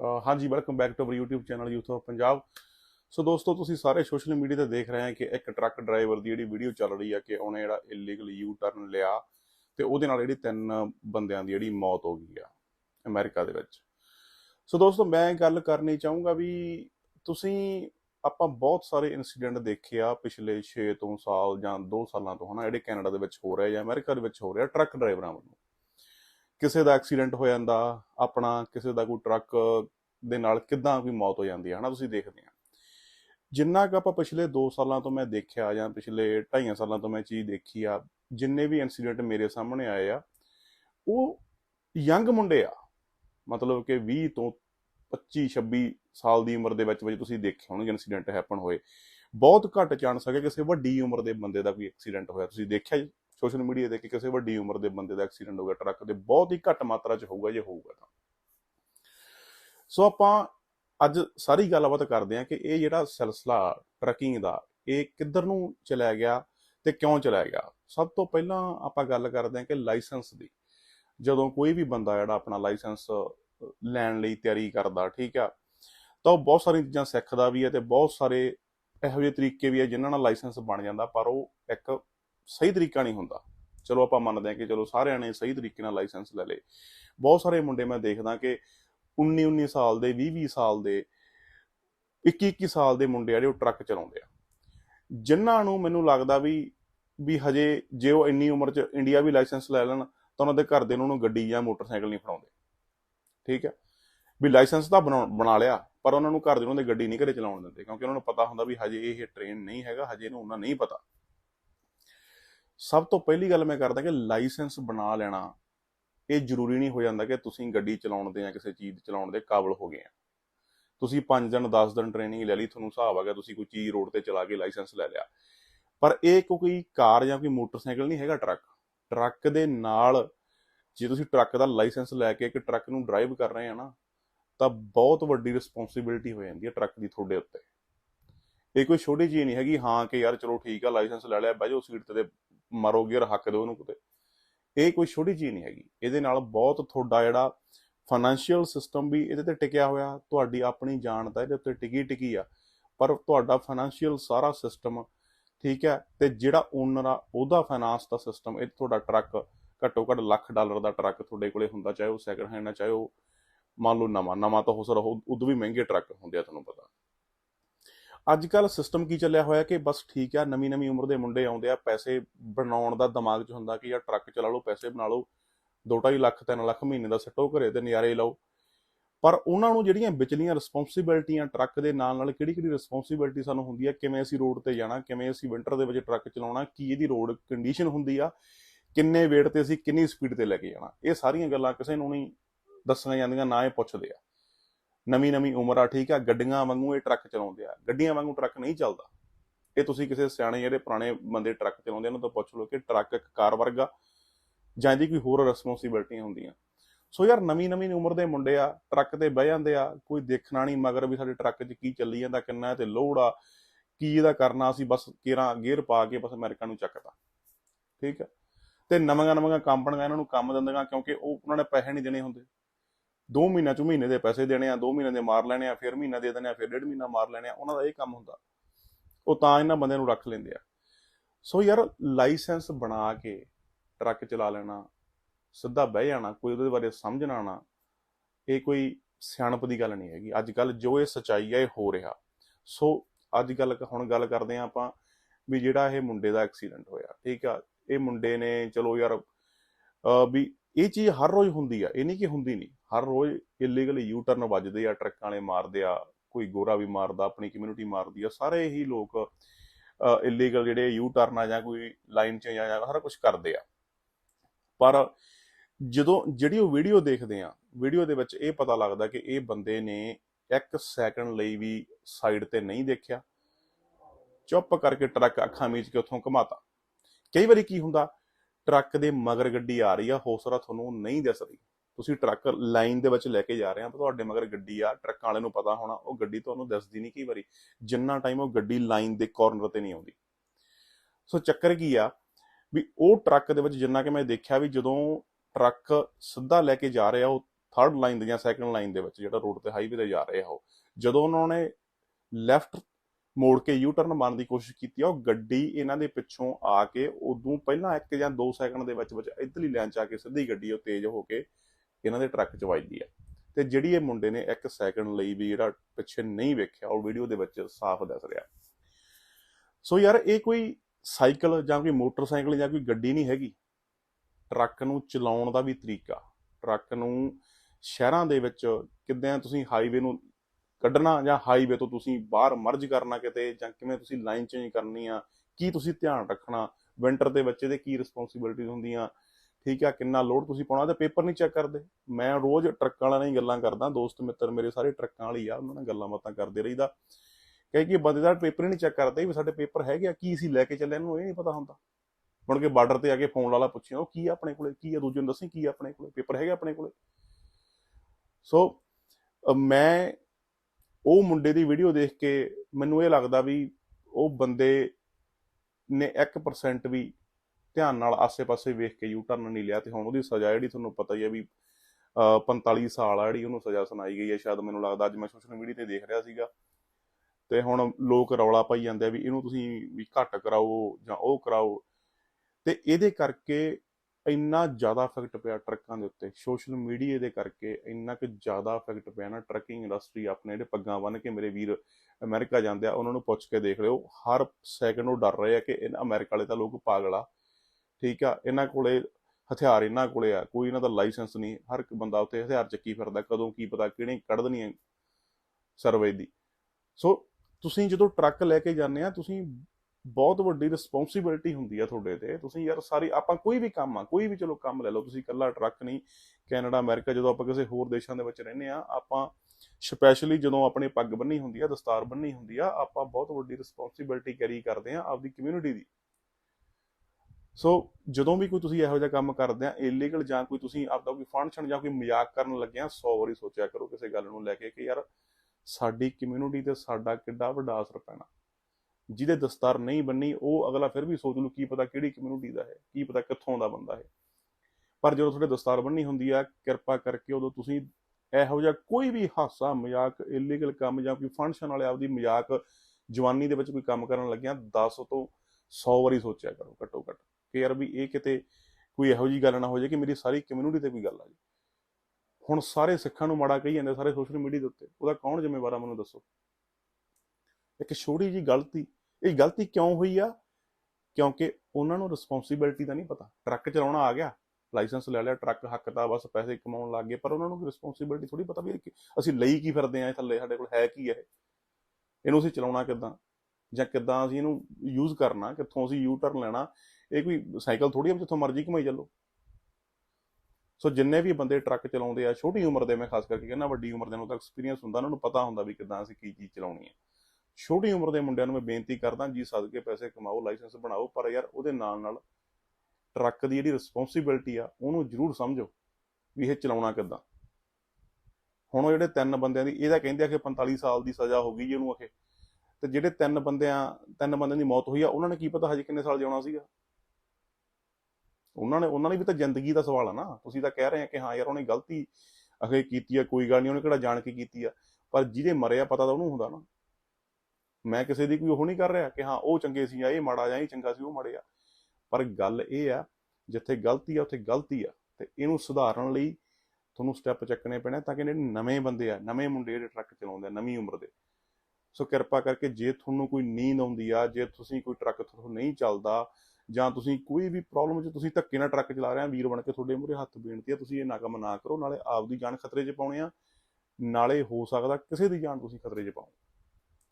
ਹਾਂਜੀ welcome back to our YouTube channel youth of Punjab so ਦੋਸਤੋ, ਤੁਸੀਂ ਸਾਰੇ ਸੋਸ਼ਲ ਮੀਡੀਆ ਤੇ ਦੇਖ ਰਹੇ ਹੋ ਕਿ ਇੱਕ ਟਰੱਕ ਡਰਾਈਵਰ ਦੀ ਜਿਹੜੀ ਵੀਡੀਓ ਚੱਲ ਰਹੀ ਹੈ ਕਿ ਉਹਨੇ ਜਿਹੜਾ ਇਲੀਗਲ ਯੂ ਟਰਨ ਲਿਆ ਤੇ ਉਹਦੇ ਨਾਲ ਜਿਹੜੀ ਤਿੰਨ ਬੰਦਿਆਂ ਦੀ ਜਿਹੜੀ ਮੌਤ ਹੋ ਗਈ ਆ ਅਮਰੀਕਾ ਦੇ ਵਿੱਚ। ਸੋ ਦੋਸਤੋ, ਮੈਂ ਗੱਲ ਕਰਨੀ ਚਾਹੂੰਗਾ ਵੀ ਤੁਸੀਂ, ਆਪਾਂ ਬਹੁਤ ਸਾਰੇ ਇਨਸੀਡੈਂਟ ਦੇਖੇ ਆ ਪਿਛਲੇ 6 ਤੋਂ ਸਾਲ ਜਾਂ 2 ਸਾਲਾਂ ਤੋਂ ਹਨਾ, ਜਿਹੜੇ ਕੈਨੇਡਾ ਦੇ ਵਿੱਚ ਹੋ ਰਿਹਾ ਜਾਂ ਅਮਰੀਕਾ ਦੇ ਵਿੱਚ ਹੋ ਰਿਹਾ ਟਰੱਕ ਡਰਾਈਵਰਾਂ ਵੱਲੋਂ। ਕਿਸੇ ਦਾ ਐਕਸੀਡੈਂਟ ਹੋ ਜਾਂਦਾ, ਆਪਣਾ ਕਿਸੇ ਦਾ ਕੋਈ ਟਰੱਕ ਦੇ ਨਾਲ ਕਿੱਦਾਂ ਕੋਈ ਮੌਤ ਹੋ ਜਾਂਦੀ ਹੈ, ਹਨਾ ਤੁਸੀਂ ਦੇਖਦੇ ਆ। ਜਿੰਨਾ ਕੁ ਆਪਾਂ ਪਿਛਲੇ 2 ਸਾਲਾਂ ਤੋਂ ਮੈਂ ਦੇਖਿਆ ਜਾਂ ਪਿਛਲੇ 2.5 ਸਾਲਾਂ ਤੋਂ ਮੈਂ ਚੀਜ਼ ਦੇਖੀ ਆ, ਜਿੰਨੇ ਵੀ ਇਨਸੀਡੈਂਟ ਮੇਰੇ ਸਾਹਮਣੇ ਆਏ ਆ, ਉਹ ਯੰਗ ਮੁੰਡੇ ਆ। ਮਤਲਬ ਕਿ 20 ਤੋਂ 25 26 ਸਾਲ ਦੀ ਉਮਰ ਦੇ ਵਿੱਚ ਵਿੱਚ ਤੁਸੀਂ ਦੇਖੇ ਹੋਣਗੇ ਇਨਸੀਡੈਂਟ ਹੈਪਨ ਹੋਏ। ਬਹੁਤ ਘੱਟ ਚਾਂਸ ਹੈਗੇ ਕਿਸੇ ਵੱਡੀ ਉਮਰ ਦੇ ਬੰਦੇ ਦਾ ਕੋਈ ਐਕਸੀਡੈਂਟ ਹੋਇਆ, ਤੁਸੀਂ ਦੇਖਿਆ ਜੀ? ਸੋਸ਼ਲ ਮੀਡੀਆ ਤੇ ਕਿ ਕਿਸੇ ਵੱਡੀ ਉਮਰ ਦੇ ਬੰਦੇ ਦਾ ਐਕਸੀਡੈਂਟ ਹੋ ਗਿਆ, ਟਰੱਕ ਦੇ ਬਹੁਤ ਹੀ ਘੱਟ ਮਾਤਰਾ 'ਚ ਹੋਊਗਾ, ਜੇ ਹੋਊਗਾ ਤਾਂ। ਸੋ ਆਪਾਂ ਅੱਜ ਸਾਰੀ ਗੱਲਬਾਤ ਕਰਦੇ ਹਾਂ ਕਿ ਇਹ ਜਿਹੜਾ ਸਿਲਸਿਲਾ ਟਰੱਕਿੰਗ ਦਾ, ਇਹ ਕਿੱਧਰ ਨੂੰ ਚਲਾ ਗਿਆ ਤੇ ਕਿਉਂ ਚਲਾ ਗਿਆ। ਸਭ ਤੋਂ ਪਹਿਲਾਂ ਆਪਾਂ ਗੱਲ ਕਰਦੇ ਹਾਂ ਕਿ ਲਾਇਸੈਂਸ ਦੀ। ਜਦੋਂ ਕੋਈ ਵੀ ਬੰਦਾ ਜਿਹੜਾ ਆਪਣਾ ਲਾਇਸੈਂਸ ਲੈਣ ਲਈ ਤਿਆਰੀ ਕਰਦਾ, ਠੀਕ ਆ, ਤਾਂ ਉਹ ਬਹੁਤ ਸਾਰੀਆਂ ਚੀਜ਼ਾਂ ਸਿੱਖਦਾ ਵੀ ਹੈ ਤੇ ਬਹੁਤ ਸਾਰੇ ਇਹੋ ਜਿਹੇ ਤਰੀਕੇ ਵੀ ਹੈ ਜਿਨ੍ਹਾਂ ਨਾਲ ਲਾਇਸੈਂਸ ਬਣ ਜਾਂਦਾ, ਪਰ ਉਹ ਇੱਕ ਸਹੀ ਤਰੀਕਾ ਨਹੀਂ ਹੁੰਦਾ। ਚਲੋ ਆਪਾਂ ਮੰਨਦੇ ਹਾਂ ਕਿ ਚਲੋ ਸਾਰਿਆਂ ਨੇ ਸਹੀ ਤਰੀਕੇ ਨਾਲ ਲਾਇਸੈਂਸ ਲੈ ਲਏ। ਬਹੁਤ ਸਾਰੇ ਮੁੰਡੇ ਮੈਂ ਦੇਖਦਾ ਕਿ 19 19 ਸਾਲ ਦੇ 20 20 ਸਾਲ ਦੇ 21 21 ਸਾਲ ਦੇ ਮੁੰਡੇ ਜਿਹੜੇ ਉਹ ਟਰੱਕ ਚਲਾਉਂਦੇ ਆ। ਜਿਨ੍ਹਾਂ ਨੂੰ ਮੈਨੂੰ ਲੱਗਦਾ ਵੀ ਵੀ ਹਜੇ ਜੇ ਉਹ ਇੰਨੀ ਉਮਰ 'ਚ ਇੰਡੀਆ ਵੀ ਲਾਇਸੈਂਸ ਲੈ ਲੈਣ, ਤਾਂ ਉਹਨਾਂ ਦੇ ਘਰ ਦੇ ਉਹਨਾਂ ਨੂੰ ਗੱਡੀ ਜਾਂ ਮੋਟਰਸਾਈਕਲ ਨਹੀਂ ਫੜਾਉਂਦੇ। ਠੀਕ ਹੈ? ਵੀ ਲਾਇਸੈਂਸ ਤਾਂ ਬਣਾ ਬਣਾ ਲਿਆ, ਪਰ ਉਹਨਾਂ ਨੂੰ ਘਰ ਦੇ ਉਹਨਾਂ ਦੇ ਗੱਡੀ ਨਹੀਂ ਘਰੇ ਚਲਾਉਣ ਦਿੰਦੇ, ਕਿਉਂਕਿ ਉਹਨਾਂ ਨੂੰ ਪਤਾ ਹੁੰਦਾ ਵੀ ਹਜੇ ਇਹ ਟ੍ਰੇਨ ਨਹੀਂ ਹੈਗਾ, ਹਜੇ ਇਹਨੂੰ ਉਹਨਾਂ ਨਹੀਂ ਪਤਾ। ਸਭ ਤੋਂ ਪਹਿਲੀ ਗੱਲ ਮੈਂ ਕਰਦਾ ਕਿ ਲਾਇਸੈਂਸ ਬਣਾ ਲੈਣਾ। ਇਹ ਜ਼ਰੂਰੀ ਨਹੀਂ ਹੋ ਜਾਂਦਾ ਕਿ ਤੁਸੀਂ ਗੱਡੀ ਚਲਾਉਣ ਦੇ ਜਾਂ ਕਿਸੇ ਚੀਜ਼ ਚਲਾਉਣ ਦੇ ਕਾਬਲ ਹੋ ਗਏ ਆ। ਤੁਸੀਂ 5 ਦਿਨ 10 ਦਿਨ ਟ੍ਰੇਨਿੰਗ ਲੈ ਲਈ, ਤੁਹਾਨੂੰ ਹਿਸਾਬ ਆ ਗਿਆ ਤੁਸੀਂ ਕੋਈ ਚੀਜ਼ ਰੋਡ ਤੇ ਚਲਾ ਕੇ ਲਾਇਸੈਂਸ ਲੈ ਲਿਆ। ਪਰ ਇਹ ਕੋਈ ਕਾਰ ਜਾਂ ਕੋਈ ਮੋਟਰਸਾਈਕਲ ਨਹੀਂ ਹੈਗਾ ਟਰੱਕ। ਟਰੱਕ ਦੇ ਨਾਲ ਜੇ ਤੁਸੀਂ ਟਰੱਕ ਦਾ ਲਾਇਸੈਂਸ ਲੈ ਕੇ ਇੱਕ ਟਰੱਕ ਨੂੰ ਡਰਾਈਵ ਕਰ ਰਹੇ ਆ ਨਾ, ਤਾਂ ਬਹੁਤ ਵੱਡੀ ਰਿਸਪੌਂਸਿਬਿਲਟੀ ਹੋ ਜਾਂਦੀ ਹੈ ਟਰੱਕ ਦੀ ਤੁਹਾਡੇ ਉੱਤੇ। ਇਹ ਕੋਈ ਛੋਟੀ ਚੀਜ਼ ਨਹੀਂ ਹੈਗੀ, ਹਾਂ ਕਿ ਯਾਰ ਚਲੋ ਠੀਕ ਆ, ਲਾਇਸੈਂਸ ਲੈ ਲਿਆ, ਬਹਿ ਜਾਓ ਸੀਟ ਤੇ ਮਾਰੋ ਗੇਅਰ ਹੱਕ ਦਿਓ ਉਹਨੂੰ ਕਿਤੇ। ਇਹ ਕੋਈ ਛੋਟੀ ਚੀਜ਼ ਨਹੀਂ ਹੈਗੀ। ਇਹਦੇ ਨਾਲ ਬਹੁਤ ਤੁਹਾਡਾ ਜਿਹੜਾ ਫਾਈਨੈਂਸ਼ੀਅਲ ਸਿਸਟਮ ਵੀ ਇਹਦੇ ਤੇ ਟਿਕਿਆ ਹੋਇਆ, ਤੁਹਾਡੀ ਆਪਣੀ ਜਾਨ ਤਾਂ ਇਹਦੇ ਉੱਤੇ ਟਿਕੀ ਟਿਕੀ ਆ, ਪਰ ਤੁਹਾਡਾ ਫਾਈਨੈਂਸ਼ੀਅਲ ਸਾਰਾ ਸਿਸਟਮ ਠੀਕ ਹੈ ਤੇ ਜਿਹੜਾ ਓਨਰ ਆ, ਉਹਦਾ ਫਾਈਨਾਂਸ ਦਾ ਸਿਸਟਮ ਇਹ ਤੁਹਾਡਾ ਟਰੱਕ ਘੱਟੋ ਘੱਟ ਲੱਖ ਡਾਲਰ ਦਾ ਟਰੱਕ ਤੁਹਾਡੇ ਕੋਲੇ ਹੁੰਦਾ, ਚਾਹੇ ਉਹ ਸੈਕਿੰਡ ਹੈਂਡ ਆ, ਚਾਹੇ ਉਹ ਮੰਨ ਲਓ ਨਵਾਂ ਨਵਾਂ ਤਾਂ ਹੋ ਸਕਦਾ ਉਦੋਂ ਵੀ ਮਹਿੰਗੇ ਟਰੱਕ ਹੁੰਦੇ ਆ, ਤੁਹਾਨੂੰ ਪਤਾ। ਅੱਜ ਕੱਲ ਸਿਸਟਮ ਕੀ ਚੱਲਿਆ ਹੋਇਆ ਕਿ ਬਸ ਠੀਕ ਆ, ਨਵੀਂ ਨਵੀਂ ਉਮਰ ਦੇ ਮੁੰਡੇ ਆਉਂਦੇ ਆ, ਪੈਸੇ ਬਣਾਉਣ ਦਾ ਦਿਮਾਗ 'ਚ ਹੁੰਦਾ ਕਿ ਯਾਰ ਟਰੱਕ ਚਲਾ ਲਓ, ਪੈਸੇ ਬਣਾ ਲਓ 2.5 ਲੱਖ 3 ਲੱਖ ਮਹੀਨੇ ਦਾ ਸੱਟੋ ਘਰੇ ਤੇ ਨਜ਼ਾਰੇ ਲਓ। ਪਰ ਉਹਨਾਂ ਨੂੰ ਜਿਹੜੀਆਂ ਵਿਚਲੀਆਂ ਰਿਸਪੌਂਸਿਬਿਲਟੀਆਂ ਟਰੱਕ ਦੇ ਨਾਲ ਨਾਲ ਕਿਹੜੀ ਕਿਹੜੀ ਰਿਸਪੌਂਸਿਬਿਲਟੀ ਸਾਨੂੰ ਹੁੰਦੀ ਆ, ਕਿਵੇਂ ਅਸੀਂ ਰੋਡ ਤੇ ਜਾਣਾ, ਕਿਵੇਂ ਅਸੀਂ ਵਿੰਟਰ ਦੇ ਵਿੱਚ ਟਰੱਕ ਚਲਾਉਣਾ, ਕੀ ਇਹਦੀ ਰੋਡ ਕੰਡੀਸ਼ਨ ਹੁੰਦੀ ਆ, ਕਿੰਨੇ weight ਤੇ ਅਸੀਂ ਕਿੰਨੀ ਸਪੀਡ ਤੇ ਲੈ ਕੇ ਜਾਣਾ, ਇਹ ਸਾਰੀਆਂ ਗੱਲਾਂ ਕਿਸੇ ਨੂੰ ਨਹੀਂ ਦੱਸੀਆਂ ਜਾਂਦੀਆਂ, ਨਾ ਇਹ ਪੁੱਛਦੇ ਆ। ਨਵੀਂ ਨਵੀਂ ਉਮਰ ਆ, ਠੀਕ ਆ, ਗੱਡੀਆਂ ਵਾਂਗੂ ਇਹ ਟਰੱਕ ਚਲਾਉਂਦੇ ਆ। ਗੱਡੀਆਂ ਵਾਂਗੂ ਟਰੱਕ ਨਹੀਂ ਚੱਲਦਾ। ਇਹ ਤੁਸੀਂ ਕਿਸੇ ਸਿਆਣੇ ਜਿਹੜੇ ਪੁਰਾਣੇ ਬੰਦੇ ਟਰੱਕ ਚਲਾਉਂਦੇ ਉਹਨਾਂ ਤੋਂ ਪੁੱਛ ਲਓ ਕਿ ਟਰੱਕ ਇੱਕ ਕਾਰ ਵਰਗਾ ਜਾਂ ਇਹਦੀ ਕੋਈ ਹੋਰ ਰਿਸਪੌਂਸਿਬਿਲਟੀਆਂ ਹੁੰਦੀਆਂ। ਸੋ ਯਾਰ ਨਵੀਂ ਨਵੀਂ ਉਮਰ ਦੇ ਮੁੰਡੇ ਆ ਟਰੱਕ ਤੇ ਬਹਿ ਜਾਂਦੇ ਆ, ਕੋਈ ਦੇਖਣਾ ਨਹੀਂ ਮਗਰ ਵੀ ਸਾਡੇ ਟਰੱਕ 'ਚ ਕੀ ਚੱਲੀ ਜਾਂਦਾ, ਕਿੰਨਾ ਤੇ ਲੋਡ ਆ, ਕੀ ਇਹਦਾ ਕਰਨਾ, ਅਸੀਂ ਬਸ ਕੇਰਾਂ ਗੇਅਰ ਪਾ ਕੇ ਬਸ ਅਮਰੀਕਾ ਨੂੰ ਚੱਕਦਾ ਠੀਕ ਹੈ ਤੇ ਨਵੀਆਂ ਨਵੀਆਂ ਕੰਪਨੀਆਂ ਇਹਨਾਂ ਨੂੰ ਕੰਮ ਦਿੰਦੀਆਂ ਕਿਉਂਕਿ ਉਹ ਉਹਨਾਂ ਨੇ ਪੈਸੇ ਨਹੀਂ ਦੇਣੇ ਹੁੰਦੇ। 2 ਮਹੀਨਿਆਂ ਚ ਮਹੀਨੇ ਦੇ ਪੈਸੇ ਦੇਣੇ ਆ 2 ਮਹੀਨੇ ਦੇ ਮਾਰ ਲੈਣੇ ਆ, ਫਿਰ ਮਹੀਨਾ ਦੇ ਦੇਣੇ ਆ, ਫਿਰ ਡੇਢ ਮਹੀਨਾ ਮਾਰ ਲੈਣੇ ਆ, ਉਹਨਾਂ ਦਾ ਇਹ ਕੰਮ ਹੁੰਦਾ। ਉਹ ਤਾਂ ਇਹਨਾਂ ਬੰਦਿਆਂ ਨੂੰ ਰੱਖ ਲੈਂਦੇ ਆ। ਸੋ ਯਾਰ ਲਾਇਸੈਂਸ ਬਣਾ ਕੇ ਟਰੱਕ ਚਲਾ ਲੈਣਾ, ਸਿੱਧਾ ਬਹਿ ਜਾਣਾ, ਕੋਈ ਉਹਦੇ ਬਾਰੇ ਸਮਝਣਾ ਨਾ, ਇਹ ਕੋਈ ਸਿਆਣਪ ਦੀ ਗੱਲ ਨਹੀਂ ਹੈਗੀ। ਅੱਜ ਕੱਲ ਜੋ ਇਹ ਸਚਾਈ ਹੈ ਇਹ ਹੋ ਰਿਹਾ। ਸੋ ਅੱਜ ਕੱਲ ਹੁਣ ਗੱਲ ਕਰਦੇ ਆ ਆਪਾਂ ਵੀ ਜਿਹੜਾ ਇਹ ਮੁੰਡੇ ਦਾ ਐਕਸੀਡੈਂਟ ਹੋਇਆ, ਠੀਕ ਆ? ਇਹ ਮੁੰਡੇ ਨੇ, ਚਲੋ ਯਾਰ ਵੀ ਇਹ ਚੀਜ਼ ਹਰ ਰੋਜ਼ ਹੁੰਦੀ ਆ, ਇਹ ਨਹੀਂ ਕਿ ਹੁੰਦੀ ਨਹੀਂ। ਹਰ ਰੋਜ਼ ਇਲੀਗਲ ਯੂ ਟਰਨ ਵੱਜਦੇ ਆ, ਟਰੱਕਾਂ ਵਾਲੇ ਮਾਰਦੇ ਆ, ਕੋਈ ਗੋਰਾ ਵੀ ਮਾਰਦਾ, ਆਪਣੀ ਕਮਿਊਨਿਟੀ ਮਾਰਦੀ ਆ, ਸਾਰੇ ਹੀ ਲੋਕ ਇਲੀਗਲ ਜਿਹੜੇ ਯੂ ਟਰਨ ਆ ਜਾਂ ਕੋਈ ਲਾਈਨ 'ਚ ਜਾਂ ਹਰ ਕੁਝ ਕਰਦੇ ਆ। ਪਰ ਜਦੋਂ, ਜਿਹੜੀ ਉਹ ਵੀਡੀਓ ਦੇਖਦੇ ਆ ਵੀਡੀਓ ਦੇ ਵਿੱਚ ਇਹ ਪਤਾ ਲੱਗਦਾ ਕਿ ਇਹ ਬੰਦੇ ਨੇ ਇੱਕ ਸੈਕਿੰਡ ਲਈ ਵੀ ਸਾਈਡ ਤੇ ਨਹੀਂ ਦੇਖਿਆ। ਚੁੱਪ ਕਰਕੇ ਟਰੱਕ ਅੱਖਾਂ ਮੀਚ ਕੇ ਉੱਥੋਂ ਘਮਾਤਾ। ਕਈ ਵਾਰੀ ਕੀ ਹੁੰਦਾ, ਟਰੱਕ ਦੇ ਮਗਰ ਗੱਡੀ ਆ ਰਹੀ ਆ ਹੋ ਸਕਦਾ ਤੁਹਾਨੂੰ ਨਹੀਂ ਦਿਸ ਰਹੀ। ਤੁਸੀਂ ਟਰੱਕ ਲਾਈਨ ਦੇ ਵਿੱਚ ਲੈ ਕੇ ਜਾ ਰਹੇ ਆ ਤੁਹਾਡੇ ਮਗਰ ਗੱਡੀ ਆ, ਟਰੱਕਾਂ ਵਾਲੇ ਨੂੰ ਪਤਾ ਹੋਣਾ, ਉਹ ਗੱਡੀ ਤੁਹਾਨੂੰ ਦਿਸਦੀ ਨਹੀਂ ਕਈ ਵਾਰੀ, ਜਿੰਨਾ ਟਾਈਮ ਉਹ ਗੱਡੀ ਲਾਈਨ ਦੇ ਕਾਰਨਰ ਤੇ ਨਹੀਂ ਆਉਂਦੀ। ਸੋ ਚੱਕਰ ਕੀ ਆ ਵੀ ਉਹ ਟਰੱਕ ਦੇ ਵਿੱਚ ਜਿੰਨਾ ਕਿ ਮੈਂ ਦੇਖਿਆ ਵੀ ਜਦੋਂ ਟਰੱਕ ਸਿੱਧਾ ਲੈ ਕੇ ਜਾ ਰਿਹਾ, ਉਹ ਥਰਡ ਲਾਈਨ ਦੇ ਜਾਂ ਸੈਕੰਡ ਲਾਈਨ ਦੇ ਵਿੱਚ ਜਿਹੜਾ ਰੋਡ ਤੇ ਹਾਈਵੇ ਤੇ ਜਾ ਰਿਹਾ ਉਹ, ਜਦੋਂ ਉਹਨਾਂ ਨੇ ਲੈਫਟ ਮੋੜ ਕੇ ਯੂ ਟਰਨ ਮਾਰਨ ਦੀ ਕੋਸ਼ਿਸ਼ ਕੀਤੀ ਆ ਉਹ ਗੱਡੀ ਇਹਨਾਂ ਦੇ ਪਿੱਛੋਂ ਆ ਕੇ ਉਦੋਂ ਪਹਿਲਾਂ 1 ਜਾਂ 2 ਸੈਕਿੰਡ ਦੇ ਵਿੱਚ ਵਿੱਚ ਇਧਰਲੀ ਲਾਈਨ ਚ ਆ ਕੇ ਸਿੱਧੀ ਗੱਡੀ ਉਹ ਤੇਜ਼ ਹੋ ਕੇ ਇਹਨਾਂ ਦੇ ਟਰੱਕ ਚ ਵੱਜਦੀ ਆ। ਤੇ ਜਿਹੜੀ ਇਹ ਮੁੰਡੇ ਨੇ ਇੱਕ ਸੈਕਿੰਡ ਲਈ ਵੀ ਜਿਹੜਾ ਪਿੱਛੇ ਨਹੀਂ ਵੇਖਿਆ, ਉਹ ਵੀਡੀਓ ਦੇ ਵਿੱਚ ਸਾਫ਼ ਦੱਸ ਰਿਹਾ। ਸੋ ਯਾਰ, ਇਹ ਕੋਈ ਸਾਈਕਲ ਜਾਂ ਕੋਈ ਮੋਟਰਸਾਈਕਲ ਜਾਂ ਕੋਈ ਗੱਡੀ ਨਹੀਂ ਹੈਗੀ। ਟਰੱਕ ਨੂੰ ਚਲਾਉਣ ਦਾ ਵੀ ਤਰੀਕਾ। ਟਰੱਕ ਨੂੰ ਸ਼ਹਿਰਾਂ ਦੇ ਵਿੱਚ ਕਿੱਦਾਂ ਤੁਸੀਂ ਹਾਈਵੇ ਨੂੰ ਕੱਢਣਾ ਜਾਂ ਹਾਈਵੇ ਤੋਂ ਤੁਸੀਂ ਬਾਹਰ ਮਰਜ ਕਰਨਾ ਕਿਤੇ ਜਾਂ ਕਿਵੇਂ ਤੁਸੀਂ ਲਾਈਨ ਚੇਂਜ ਕਰਨੀ ਆ, ਕੀ ਤੁਸੀਂ ਧਿਆਨ ਰੱਖਣਾ ਵਿੰਟਰ ਦੇ ਵਿੱਚ ਇਹਦੇ ਕੀ ਰਿਸਪੌਂਸਿਬਿਲਟੀਜ਼ ਹੁੰਦੀਆਂ ਠੀਕ ਆ, ਕਿੰਨਾ ਲੋਡ ਤੁਸੀਂ ਪਾਉਣਾ ਤੇ ਪੇਪਰ ਨਹੀਂ ਚੈੱਕ ਕਰਦੇ। ਮੈਂ ਰੋਜ਼ ਟਰੱਕਾਂ ਵਾਲਿਆਂ ਨਾਲ ਹੀ ਗੱਲਾਂ ਕਰਦਾ, ਦੋਸਤ ਮਿੱਤਰ ਮੇਰੇ ਸਾਰੇ ਟਰੱਕਾਂ ਵਾਲੀ ਆ, ਉਹਨਾਂ ਨਾਲ ਗੱਲਾਂ ਬਾਤਾਂ ਕਰਦੇ ਰਹੀਦਾ। ਕਹੇ ਕਿ ਬੰਦੇ ਦਾ ਪੇਪਰ ਹੀ ਨਹੀਂ ਚੈੱਕ ਕਰਦੇ ਵੀ ਸਾਡੇ ਪੇਪਰ ਹੈਗੇ ਆ, ਕੀ ਅਸੀਂ ਲੈ ਕੇ ਚੱਲੇ, ਇਹਨੂੰ ਇਹ ਨਹੀਂ ਪਤਾ ਹੁੰਦਾ। ਮੁੜ ਕੇ ਬਾਰਡਰ ਤੇ ਆ ਕੇ ਫੋਨ ਵਾਲਾ ਪੁੱਛਿਆ ਉਹ ਕੀ ਆ ਆਪਣੇ ਕੋਲੇ, ਕੀ ਆ, ਦੂਜੇ ਨੂੰ ਦੱਸੀ ਕੀ ਆ ਆਪਣੇ ਕੋਲੇ, ਪੇਪਰ ਹੈਗੇ ਆਪਣੇ ਕੋਲੇ। ਸੋ ਮੈਂ ਉਹ ਮੁੰਡੇ ਦੀ ਵੀਡੀਓ ਦੇਖ ਕੇ ਮੈਨੂੰ ਇਹ ਲੱਗਦਾ ਵੀ ਉਹ ਬੰਦੇ ਨੇ 1% ਵੀ ਧਿਆਨ ਨਾਲ ਆਸੇ-ਪਾਸੇ ਵੇਖ ਕੇ ਯੂ ਟਰਨ ਨਹੀਂ ਲਿਆ ਤੇ ਹੁਣ ਉਹਦੀ ਸਜ਼ਾ ਜਿਹੜੀ ਤੁਹਾਨੂੰ ਪਤਾ ਹੀ ਹੈ ਵੀ 45 ਸਾਲ ਆ ਜਿਹੜੀ ਉਹਨੂੰ ਸਜ਼ਾ ਸੁਣਾਈ ਗਈ ਹੈ ਸ਼ਾਇਦ ਮੈਨੂੰ ਲੱਗਦਾ ਅੱਜ ਮੈਂ ਸੋਸ਼ਲ ਮੀਡੀਆ ਤੇ ਦੇਖ ਰਿਹਾ ਸੀਗਾ। ਤੇ ਹੁਣ ਲੋਕ ਰੌਲਾ ਪਾਈ ਜਾਂਦੇ ਆ ਵੀ ਇਹਨੂੰ ਤੁਸੀਂ ਵੀ ਘੱਟ ਕਰਾਓ ਜਾਂ ਉਹ ਕਰਾਓ। ਤੇ ਇਹਦੇ ਕਰਕੇ ਇੰਨਾ ਜ਼ਿਆਦਾ ਇਫੈਕਟ ਪਿਆ ਟਰੱਕਾਂ ਦੇ ਉੱਤੇ। ਸੋਸ਼ਲ ਮੀਡੀਆ ਦੇ ਕਰਕੇ ਇੰਨਾ ਕਿ ਜ਼ਿਆਦਾ ਇਫੈਕਟ ਪਿਆ ਨਾ ਟਰੱਕਿੰਗ ਇੰਡਸਟਰੀ ਆਪਣੇ ਜਿਹੜੇ ਪੱਗਾਂ ਬੰਨ ਕੇ ਮੇਰੇ ਵੀਰ ਅਮਰੀਕਾ ਜਾਂਦੇ ਆ, ਉਹਨਾਂ ਨੂੰ ਪੁੱਛ ਕੇ ਦੇਖ ਲਿਓ। ਹਰ ਸੈਕਿੰਡ ਉਹ ਡਰ ਰਹੇ ਆ ਕਿ ਇਹਨਾਂ ਅਮਰੀਕਾ ਵਾਲੇ ਤਾਂ ਲੋਕ ਪਾਗਲ ਆ। ਠੀਕ ਆ, ਇਹਨਾਂ ਕੋਲੇ ਹਥਿਆਰ ਇਹਨਾਂ ਕੋਲੇ ਆ, ਕੋਈ ਇਹਨਾਂ ਦਾ ਲਾਇਸੈਂਸ ਨਹੀਂ, ਹਰ ਇੱਕ ਬੰਦਾ ਉੱਥੇ ਹਥਿਆਰ ਚੱਕੀ ਫਿਰਦਾ, ਕਦੋਂ ਕੀ ਪਤਾ ਕਿਹੜੇ ਕੱਢ ਦੇਣੀ ਹੈ ਸਰਵੇ ਦੀ। ਸੋ ਤੁਸੀਂ ਜਦੋਂ ਟਰੱਕ ਲੈ ਕੇ ਜਾਂਦੇ ਆ, ਤੁਸੀਂ ਬਹੁਤ ਵੱਡੀ ਰਿਸਪੌਂਸਿਬਿਲਟੀ ਹੁੰਦੀ ਆ ਤੁਹਾਡੇ ਤੇ, ਤੁਸੀਂ ਯਾਰ ਸਾਰੀ, ਆਪਾਂ ਕੋਈ ਵੀ ਕੰਮ ਆ, ਕੋਈ ਵੀ ਚਲੋ ਕੰਮ ਲੈ ਲਓ, ਤੁਸੀਂ ਇਕੱਲਾ ਟਰੱਕ ਨਹੀਂ, ਕੈਨੇਡਾ, ਅਮਰੀਕਾ, ਜਦੋਂ ਆਪਾਂ ਕਿਸੇ ਹੋਰ ਦੇਸ਼ਾਂ ਦੇ ਵਿੱਚ ਰਹਿੰਦੇ ਆ, ਆਪਾਂ ਸਪੈਸ਼ਲੀ ਜਦੋਂ ਆਪਣੀ ਪੱਗ ਬੰਨੀ ਹੁੰਦੀ ਆ, ਦਸਤਾਰ ਬੰਨੀ ਹੁੰਦੀ ਆ, ਆਪਾਂ ਬਹੁਤ ਵੱਡੀ ਰਿਸਪੌਂਸਿਬਿਲਟੀ ਕੈਰੀ ਕਰਦੇ ਆ ਆਪਦੀ ਕਮਿਊਨਿਟੀ ਦੀ। ਸੋ ਜਦੋਂ ਵੀ ਕੋਈ ਤੁਸੀਂ ਇਹੋ ਜਿਹਾ ਕੰਮ ਕਰਦੇ ਆ ਇਲੀਗਲ ਜਾਂ ਕੋਈ ਤੁਸੀਂ ਆਪਦਾ ਕੋਈ ਫੰਕਸ਼ਨ ਜਾਂ ਕੋਈ ਮਜ਼ਾਕ ਕਰਨ ਲੱਗਿਆ ਆ 100 ਵਾਰੀ ਸੋਚਿਆ ਕਰੋ ਕਿਸੇ ਗੱਲ ਨੂੰ ਲੈ ਕੇ ਕਿ ਯਾਰ ਸਾਡੀ ਕਮਿਊਨਿਟੀ ਤੇ ਸਾਡਾ ਕਿੱਡਾ ਵੱਡਾ ਅਸਰ ਪੈਣਾ। ਜਿਹਦੇ ਦਸਤਾਰ ਨਹੀਂ ਬੰਨੀ, ਉਹ ਅਗਲਾ ਫਿਰ ਵੀ ਸੋਚ ਲੂ ਕੀ ਪਤਾ ਕਿਹੜੀ ਕਮਿਊਨਿਟੀ ਦਾ ਹੈ, ਕੀ ਪਤਾ ਕਿੱਥੋਂ ਦਾ ਬੰਦਾ ਹੈ। ਪਰ ਜਦੋਂ ਤੁਹਾਡੇ ਦਸਤਾਰ ਬੰਨੀ ਹੁੰਦੀ ਆ, ਕਿਰਪਾ ਕਰਕੇ ਉਦੋਂ ਤੁਸੀਂ ਇਹੋ ਜਿਹਾ ਕੋਈ ਵੀ ਹਾਸਾ, ਮਜ਼ਾਕ ਇਲੀਗਲ ਕੰਮ ਜਾਂ ਕੋਈ ਫੰਕਸ਼ਨ ਵਾਲੇ ਆਪਦੀ ਮਜ਼ਾਕ ਜਵਾਨੀ ਦੇ ਵਿੱਚ ਕੋਈ ਕੰਮ ਕਰਨ ਲੱਗਿਆ 10 ਤੋਂ 100 ਵਾਰੀ ਸੋਚਿਆ ਕਰੋ ਘੱਟੋ ਘੱਟ ਕਿ ਯਾਰ ਵੀ ਇਹ ਕਿਤੇ ਕੋਈ ਇਹੋ ਜੀ ਗੱਲ ਨਾ ਹੋ ਜਾਏ ਕਿ ਮੇਰੀ ਸਾਰੀ ਕਮਿਊਨਿਟੀ ਤੇ ਕੋਈ ਗੱਲ ਆ ਜੀ ਹੁਣ ਸਾਰੇ ਸਿੱਖਾਂ ਨੂੰ ਮਾੜਾ ਕਹੀ ਜਾਂਦੇ ਸਾਰੇ ਸੋਸ਼ਲ ਮੀਡੀਆ ਦੇ ਉੱਤੇ। ਉਹਦਾ ਕੌਣ ਜ਼ਿੰਮੇਵਾਰ ਆ ਮੈਨੂੰ ਦੱਸੋ? ਇੱਕ ਛੋਟੀ ਜੀ ਗਲਤੀ, ਇਹ ਗਲਤੀ ਕਿਉਂ ਹੋਈ ਆ? ਕਿਉਂਕਿ ਉਹਨਾਂ ਨੂੰ ਰਿਸਪੌਂਸਿਬਿਲਟੀ ਦਾ ਨਹੀਂ ਪਤਾ। ਟਰੱਕ ਚਲਾਉਣਾ ਆ ਗਿਆ ਲਾਇਸੈਂਸ ਲੈ ਲਿਆ, ਟਰੱਕ ਹੱਕ ਦਾ ਬਸ ਪੈਸੇ ਕਮਾਉਣ ਲੱਗ ਗਏ। ਪਰ ਉਹਨਾਂ ਨੂੰ ਰਿਸਪੌਂਸਿਬਿਲਟੀ ਥੋੜੀ ਪਤਾ ਵੀ ਅਸੀਂ ਲਈ ਕੀ ਫਿਰਦੇ ਆਂ ਥੱਲੇ, ਸਾਡੇ ਕੋਲ ਹੈ ਕੀ ਹੈ ਇਹਨੂੰ ਅਸੀਂ ਚਲਾਉਣਾ ਕਿੱਦਾਂ? ਜਾਂ ਕਿੱਦਾਂ ਅਸੀਂ ਇਹਨੂੰ ਯੂਜ਼ ਕਰਨਾ? ਕਿੱਥੋਂ ਅਸੀਂ ਯੂ ਟਰਨ ਲੈਣਾ? ਇਹ ਕੋਈ ਸਾਈਕਲ ਥੋੜੀ ਆ ਜਿੱਥੋਂ ਮਰਜ਼ੀ ਘੁਮਾਈ ਚੱਲੋ। ਸੋ ਜਿੰਨੇ ਵੀ ਬੰਦੇ ਟਰੱਕ ਚਲਾਉਂਦੇ ਆ, ਛੋਟੀ ਉਮਰ ਦੇ ਮੈਂ ਖਾਸ ਕਰਕੇ ਕਹਿੰਦਾ, ਵੱਡੀ ਉਮਰ ਦੇ ਨੂੰ ਤਾਂ ਐਕਸਪੀਰੀਅੰਸ ਹੁੰਦਾ, ਉਹਨਾਂ ਨੂੰ ਪਤਾ ਹੁੰਦਾ ਵੀ ਕਿੱਦਾਂ ਅਸੀਂ ਕੀ ਚੀਜ਼ ਚਲਾਉਣੀ ਹੈ। ਛੋਟੀ ਉਮਰ ਦੇ ਮੁੰਡਿਆਂ ਨੂੰ ਮੈਂ ਬੇਨਤੀ ਕਰਦਾ, ਜੀ ਸਦਕੇ ਪੈਸੇ ਕਮਾਓ ਲਾਇਸੈਂਸ ਬਣਾਓ, ਪਰ ਯਾਰ ਉਹਦੇ ਨਾਲ ਨਾਲ ਟਰੱਕ ਦੀ ਜਿਹੜੀ ਰਿਸਪੌਂਸਿਬਿਲਟੀ ਆ, ਉਹਨੂੰ ਜ਼ਰੂਰ ਸਮਝੋ ਵੀ ਇਹ ਚਲਾਉਣਾ ਕਿੱਦਾਂ। ਹੁਣ ਉਹ ਜਿਹੜੇ ਤਿੰਨ ਬੰਦਿਆਂ ਦੀ ਇਹਦਾ ਕਹਿੰਦੇ ਆ ਕਿ 45 ਸਾਲ ਦੀ ਸਜ਼ਾ ਹੋ ਗਈ ਜੀ ਉਹਨੂੰ ਅਖੇ। ਤੇ ਜਿਹੜੇ ਤਿੰਨ ਬੰਦਿਆਂ ਤਿੰਨ ਬੰਦਿਆਂ ਦੀ ਮੌਤ ਹੋਈ ਆ, ਉਹਨਾਂ ਨੇ ਕੀ ਪਤਾ ਹਜੇ ਕਿੰਨੇ ਸਾਲ ਜਿਉਣਾ ਸੀਗਾ? ਉਹਨਾਂ ਨੇ ਉਹਨਾਂ ਨੇ ਵੀ ਤਾਂ ਜ਼ਿੰਦਗੀ ਦਾ ਸਵਾਲ ਆ ਨਾ। ਤੁਸੀਂ ਤਾਂ ਕਹਿ ਰਹੇ ਆ ਕਿ ਹਾਂ ਯਾਰ ਉਹਨੇ ਗਲਤੀ ਅਖੇ ਕੀਤੀ ਆ, ਕੋਈ ਗੱਲ ਨਹੀਂ ਉਹਨੇ ਕਿਹੜਾ ਜਾਣ ਕੇ ਕੀਤੀ ਆ। ਪਰ ਜਿਹਦੇ ਮਰਿਆ ਪਤਾ ਤਾਂ ਉਹਨੂੰ ਹੁੰਦਾ ਨਾ। ਮੈਂ ਕਿਸੇ ਦੀ ਕੋਈ ਉਹ ਨਹੀਂ ਕਰ ਰਿਹਾ ਕਿ ਹਾਂ, ਉਹ ਚੰਗੇ ਸੀ ਜਾਂ ਇਹ ਮਾੜਾ ਜਾਂ ਇਹ ਚੰਗਾ ਸੀ, ਉਹ ਮਾੜਿਆ ਪਰ ਗੱਲ ਇਹ ਆ, ਜਿੱਥੇ ਗਲਤੀ ਆ, ਉੱਥੇ ਗਲਤੀ ਆ। ਤੇ ਇਹਨੂੰ ਸੁਧਾਰਨ ਲਈ ਤੁਹਾਨੂੰ ਸਟੈਪ ਚੱਕਣੇ ਪੈਣੇ ਤਾਂ ਕਿ ਜਿਹੜੇ ਨਵੇਂ ਬੰਦੇ ਆ, ਨਵੇਂ ਮੁੰਡੇ ਜਿਹੜੇ ਟਰੱਕ ਚਲਾਉਂਦੇ ਆ, ਨਵੀਂ ਉਮਰ ਦੇ। ਸੋ ਕਿਰਪਾ ਕਰਕੇ ਜੇ ਤੁਹਾਨੂੰ ਕੋਈ ਨੀਂਦ ਆਉਂਦੀ ਆ, ਜੇ ਤੁਸੀਂ ਕੋਈ ਟਰੱਕ ਤੁਹਾਨੂੰ ਨਹੀਂ ਚੱਲਦਾ ਜਾਂ ਤੁਸੀਂ ਕੋਈ ਵੀ ਪ੍ਰੋਬਲਮ 'ਚ ਤੁਸੀਂ ਧੱਕੇ ਨਾਲ ਟਰੱਕ ਚਲਾ ਰਹੇ ਆ, ਵੀਰ ਬਣ ਕੇ ਤੁਹਾਡੇ ਮੂਹਰੇ ਹੱਥ ਬੇਨਤੀ ਆ, ਤੁਸੀਂ ਇਹ ਨਾ ਨਾ ਕਰੋ, ਨਾਲੇ ਆਪਦੀ ਜਾਨ ਖਤਰੇ 'ਚ ਪਾਉਣੇ ਆ। ਨਾਲੇ ਹੋ ਸਕਦਾ ਕਿਸੇ ਦੀ ਜਾਨ ਤੁਸੀਂ ਖਤਰੇ 'ਚ ਪਾਓ।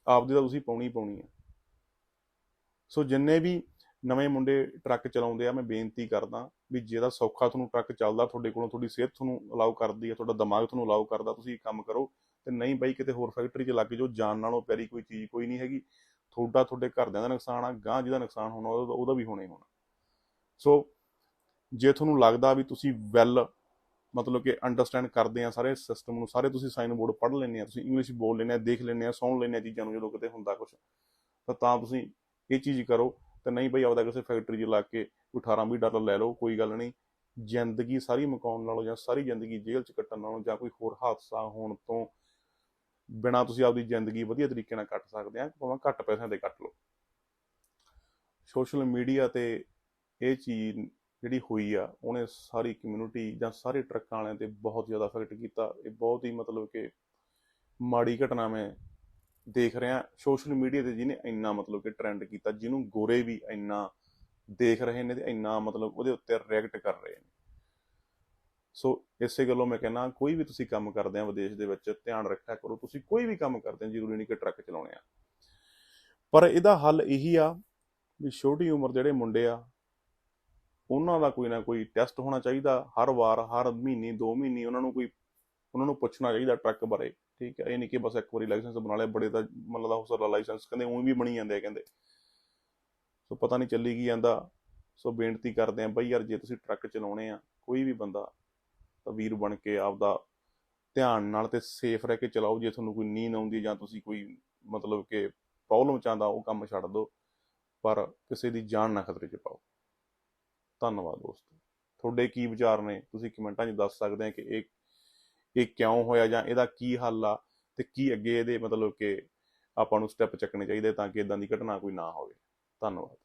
ਆਪਦੀ ਤਾਂ ਤੁਸੀਂ ਪਾਉਣੀ ਪਾਉਣੀ ਆ। ਸੋ ਜਿੰਨੇ ਵੀ ਨਵੇਂ ਮੁੰਡੇ ਟਰੱਕ ਚਲਾਉਂਦੇ ਆ, ਮੈਂ ਬੇਨਤੀ ਕਰਦਾ ਵੀ ਜਿਹਦਾ ਸੌਖਾ ਤੁਹਾਨੂੰ ਟਰੱਕ ਚੱਲਦਾ, ਤੁਹਾਡੇ ਕੋਲੋਂ ਤੁਹਾਡੀ ਸਿਹਤ ਤੁਹਾਨੂੰ ਅਲਾਉ ਕਰਦੀ ਹੈ ਤੁਹਾਡਾ ਦਿਮਾਗ ਤੁਹਾਨੂੰ ਅਲਾਉ ਕਰਦਾ, ਤੁਸੀਂ ਕੰਮ ਕਰੋ ਤੇ ਨਹੀਂ ਬਾਈ ਕਿਤੇ ਹੋਰ ਫੈਕਟਰੀ 'ਚ ਲੱਗ ਜਾਓ, ਜਾਨ ਨਾਲੋਂ ਪਿਆਰੀ ਕੋਈ ਚੀਜ਼ ਕੋਈ ਨਹੀਂ ਹੈਗੀ। ਤੁਹਾਡਾ ਤੁਹਾਡੇ ਘਰਦਿਆਂ ਦਾ ਨੁਕਸਾਨ ਆ ਗਾਂ ਜਿਹਦਾ ਨੁਕਸਾਨ ਹੋਣਾ, ਉਹਦਾ ਵੀ ਹੋਣਾ ਹੀ ਹੋਣਾ। ਸੋ ਜੇ ਤੁਹਾਨੂੰ ਲੱਗਦਾ ਵੀ ਤੁਸੀਂ ਵੈਲ ਮਤਲਬ ਕਿ ਅੰਡਰਸਟੈਂਡ ਕਰਦੇ ਆ ਸਾਰੇ ਸਿਸਟਮ ਨੂੰ, ਸਾਰੇ ਤੁਸੀਂ ਸਾਈਨ ਬੋਰਡ ਪੜ੍ਹ ਲੈਂਦੇ ਆ, ਤੁਸੀਂ ਇੰਗਲਿਸ਼ ਬੋਲ ਲੈਂਦੇ ਆ, ਦੇਖ ਲੈਂਦੇ ਆ, ਸੁਣ ਲੈਂਦੇ ਆ ਚੀਜ਼ਾਂ ਨੂੰ ਜਦੋਂ ਕਿਤੇ ਹੁੰਦਾ ਕੁਝ ਤਾਂ ਤਾਂ ਤੁਸੀਂ ਇਹ ਚੀਜ਼ ਕਰੋ, ਤੇ ਨਹੀਂ ਬਈ ਆਪਦਾ ਕਿਸੇ ਫੈਕਟਰੀ 'ਚ ਲਾ ਕੇ ਕੋਈ 18 20 ਡਾਲਰ ਲੈ ਲਓ, ਕੋਈ ਗੱਲ ਨਹੀਂ। ਜ਼ਿੰਦਗੀ ਸਾਰੀ ਮੁਕਾਉਣ ਨਾਲੋਂ ਜਾਂ ਸਾਰੀ ਜ਼ਿੰਦਗੀ ਜੇਲ੍ਹ 'ਚ ਕੱਟਣ ਨਾਲੋਂ ਜਾਂ ਕੋਈ ਹੋਰ ਹਾਦਸਾ ਹੋਣ ਤੋਂ ਬਿਨਾ ਤੁਸੀਂ ਆਪਦੀ ਜ਼ਿੰਦਗੀ ਵਧੀਆ ਤਰੀਕੇ ਨਾਲ ਕੱਟ ਸਕਦੇ ਆ, ਭਾਵੇਂ ਘੱਟ ਪੈਸਿਆਂ ਤੇ ਕੱਟ ਲਓ। ਸੋਸ਼ਲ ਮੀਡੀਆ ਤੇ ਇਹ ਚੀਜ਼ ਜਿਹੜੀ ਹੋਈ ਆ, ਉਹਨੇ ਸਾਰੀ ਕਮਿਊਨਿਟੀ ਜਾਂ ਸਾਰੇ ਟਰੱਕਾਂ ਵਾਲਿਆਂ ਤੇ ਬਹੁਤ ਜ਼ਿਆਦਾ ਇਫੈਕਟ ਕੀਤਾ। ਇਹ ਬਹੁਤ ਹੀ ਮਤਲਬ ਕਿ ਮਾੜੀ ਘਟਨਾ ਮੈਂ ਦੇਖ ਰਿਹਾ। ਸੋਸ਼ਲ ਮੀਡੀਆ ਤੇ ਜਿਹਨੇ ਇੰਨਾ ਮਤਲਬ ਕਿ ਟ੍ਰੈਂਡ ਕੀਤਾ, ਜਿਹਨੂੰ ਗੋਰੇ ਵੀ ਇੰਨਾ ਦੇਖ ਰਹੇ ਨੇ ਤੇ ਇੰਨਾ ਮਤਲਬ ਉਹਦੇ ਉੱਤੇ ਰਿਐਕਟ ਕਰ ਰਹੇ ਨੇ। ਸੋ ਇਸੇ ਗੱਲੋਂ ਮੈਂ ਕਹਿੰਦਾ, ਕੋਈ ਵੀ ਤੁਸੀਂ ਕੰਮ ਕਰਦੇ ਆ ਵਿਦੇਸ਼ ਦੇ ਵਿੱਚ, ਧਿਆਨ ਰੱਖਿਆ ਕਰੋ, ਤੁਸੀਂ ਕੋਈ ਵੀ ਕੰਮ ਕਰਦੇ ਆ ਜ਼ਰੂਰੀ ਨਹੀਂ ਕਿ ਟਰੱਕ ਚਲਾਉਣੇ ਆ। ਪਰ ਇਹਦਾ ਹੱਲ ਇਹੀ ਆ ਵੀ ਛੋਟੀ ਉਮਰ ਜਿਹੜੇ ਮੁੰਡੇ ਆ, ਉਹਨਾਂ ਦਾ ਕੋਈ ਨਾ ਕੋਈ ਟੈਸਟ ਹੋਣਾ ਚਾਹੀਦਾ, ਹਰ ਵਾਰ, ਹਰ ਮਹੀਨੇ, ਦੋ ਮਹੀਨੇ ਉਹਨਾਂ ਨੂੰ ਕੋਈ, ਉਹਨਾਂ ਨੂੰ ਪੁੱਛਣਾ ਚਾਹੀਦਾ ਟਰੱਕ ਬਾਰੇ, ਠੀਕ ਹੈ ਇਹ ਨਹੀਂ ਕਿ ਬਸ ਇੱਕ ਵਾਰੀ ਲਾਇਸੈਂਸ ਬਣਾ ਲਿਆ, ਬੜੇ ਤਾਂ ਮਤਲਬ ਦਾ ਹੋ ਲਾਇਸੈਂਸ ਕਹਿੰਦੇ ਉਹੀ ਵੀ ਬਣੀ ਜਾਂਦੇ ਆ ਕਹਿੰਦੇ। ਸੋ ਪਤਾ ਨਹੀਂ ਚੱਲੀ ਕੀ ਜਾਂਦਾ, ਸੋ ਬੇਨਤੀ ਕਰਦੇ ਆ, ਬਈ ਯਾਰ ਜੇ ਤੁਸੀਂ ਟਰੱਕ ਚਲਾਉਣੇ ਆ, ਕੋਈ ਵੀ ਬੰਦਾ ਤਾਂ ਵੀਰ ਬਣ ਕੇ ਆਪਦਾ ਧਿਆਨ ਨਾਲ ਤੇ ਸੇਫ ਰਹਿ ਕੇ ਚਲਾਓ। ਜੇ ਤੁਹਾਨੂੰ ਕੋਈ ਨੀਂਦ ਆਉਂਦੀ ਜਾਂ ਤੁਸੀਂ ਕੋਈ ਮਤਲਬ ਕਿ ਪ੍ਰੋਬਲਮ ਚਾਹੁੰਦਾ, ਉਹ ਕੰਮ ਛੱਡ ਦਿਓ। ਪਰ ਕਿਸੇ ਦੀ ਜਾਨ ਨਾ ਖਤਰੇ 'ਚ ਪਾਓ। ਧੰਨਵਾਦ ਦੋਸਤੋ। ਤੁਹਾਡੇ ਕੀ ਵਿਚਾਰ ਨੇ? ਤੁਸੀਂ ਕਮੈਂਟਾਂ 'ਚ ਦੱਸ ਸਕਦੇ ਆ ਕਿ ਇਹ ਇਹ ਕਿਉਂ ਹੋਇਆ ਜਾਂ ਇਹਦਾ ਕੀ ਹੱਲ ਆ ਤੇ ਕੀ ਅੱਗੇ ਇਹਦੇ ਮਤਲਬ ਕਿ ਆਪਾਂ ਨੂੰ ਸਟੈਪ ਚੱਕਣੇ ਚਾਹੀਦੇ ਤਾਂ ਕਿ ਇਦਾਂ ਦੀ ਘਟਨਾ ਕੋਈ ਨਾ ਹੋਵੇ। ਧੰਨਵਾਦ।